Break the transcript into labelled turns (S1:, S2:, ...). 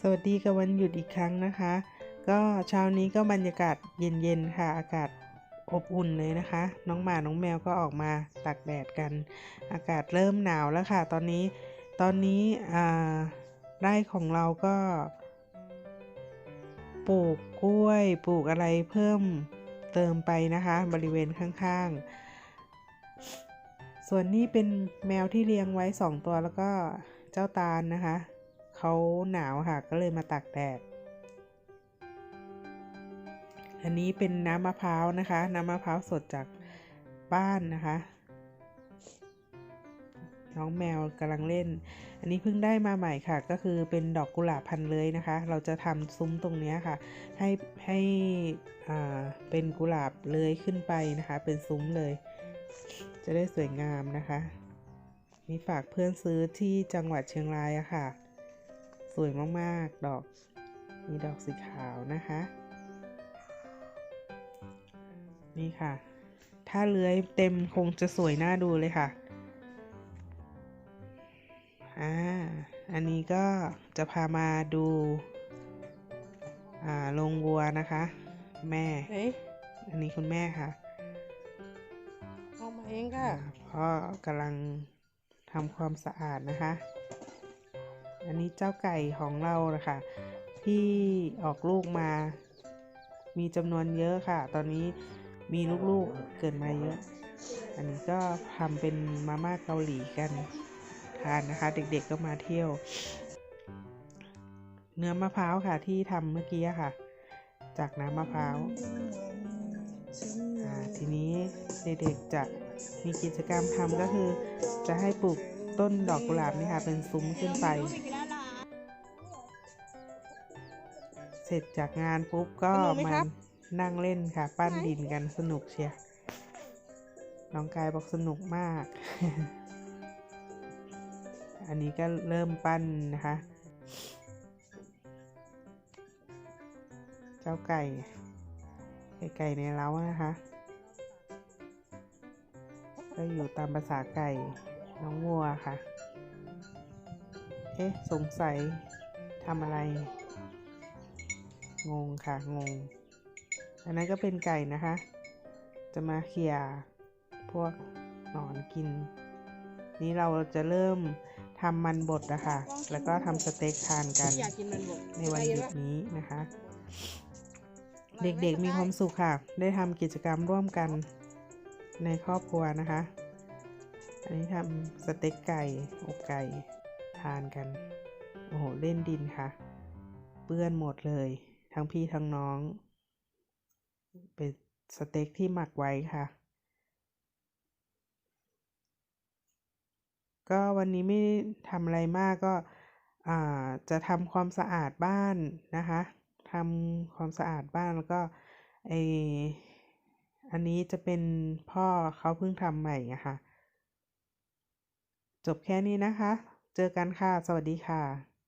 S1: สวัสดีกับวันหยุดอีกครั้งนะคะ ก็เช้านี้ก็บรรยากาศเย็นๆค่ะ อากาศอบอุ่นเลยนะคะ น้องหมา น้องแมวก็ออกมาตากแดดกัน อากาศเริ่มหนาวแล้วค่ะ ตอนนี้ ตอนนี้ไร่ของเราก็ ปลูกกล้วย ปลูกอะไรเพิ่มเติมไปนะคะ บริเวณข้างๆ ส่วนนี้เป็นแมวที่เลี้ยงไว้สองตัวแล้วก็เจ้าตาลนะคะ เขาหนาวค่ะ ก็เลยมาตากแดด อันนี้เป็นน้ำมะพร้าวนะคะ น้ำมะพร้าวสดจากบ้านนะคะ น้องแมวกำลังเล่น อันนี้เพิ่งได้มาใหม่ค่ะ ก็คือเป็นดอกกุหลาบพันเลยนะคะ เราจะทำซุ้มตรงนี้ค่ะ ให้ให้อ่าเป็นกุหลาบเลยขึ้นไปนะคะ เป็นซุ้มเลย จะได้สวยงามนะคะนี่ฝากเพื่อนซื้อที่จังหวัดเชียงรายอะค่ะ สวยมากๆ ดอก มีดอกสีขาวนะคะ นี่ค่ะ ถ้าเลื้อยเต็มคงจะสวยน่าดูเลยค่ะ อ่า อันนี้ก็จะพามาดู อ่าโรงวัวนะคะ แม่
S2: เฮ้ย
S1: อันนี้คุณแม่ค่ะ
S2: เอามาเองค่ะ
S1: อ่าพ่อกำลังทำความสะอาดนะคะ อันนี้เจ้าไก่ของเรานะคะที่ออกลูกมา มีจำนวนเยอะค่ะ ตอนนี้มีลูกๆเกิดมาเยอะ อันนี้ก็ทำเป็นมาม่าเกาหลีกันทานนะคะ เด็กๆก็มาเที่ยว เนื้อมะพร้าวค่ะที่ทำเมื่อกี้ค่ะ จากน้ำมะพร้าวอ่าทีนี้เด็กๆจะมีกิจกรรมทำก็คือ จะให้ปลูกต้นดอกกุหลาบนี่ค่ะเป็นซุ้มขึ้นไป เสร็จจากงานปุ๊บก็
S2: สนุกไหม
S1: มา
S2: ครับ
S1: นั่งเล่นค่ะ ปั้นดินกันสนุกเชียร์น้องกายบอกสนุกมาก อันนี้ก็เริ่มปั้นนะคะ เจ้าไก่ ไก่ไก่ในเล้านะคะ ก็อยู่ตามภาษาไก่น้องวัวค่ะ เอ๊ะ สงสัยทำอะไร งงค่ะ งง อันนั้นก็เป็นไก่นะคะ จะมาเขี่ยพวกหนอนกิน นี่เราจะเริ่มทำมันบดนะคะ แล้วก็ทำสเต็กทานกัน
S2: นน
S1: ในวันหยุดนี้นะคะ เด็กๆมีความสุขค่ะ ได้ทำกิจกรรมร่วมกันในครอบครัวนะคะ อันนี้ทำสเต็กไก่อบไก่ทานกัน โอ้โห เล่นดินค่ะ เปื้อนหมดเลย ทั้งพี่ทั้งน้อง เป็นสเต็กที่หมักไว้ค่ะ ก็วันนี้ไม่ทำอะไรมากก็จะทำความสะอาดบ้านนะคะทำความสะอาดบ้านแล้วก็ไออันนี้จะเป็นพ่อเขาเพิ่งทำใหม่อะคะจบแค่นี้นะคะ เจอกันค่ะ สวัสดีค่ะ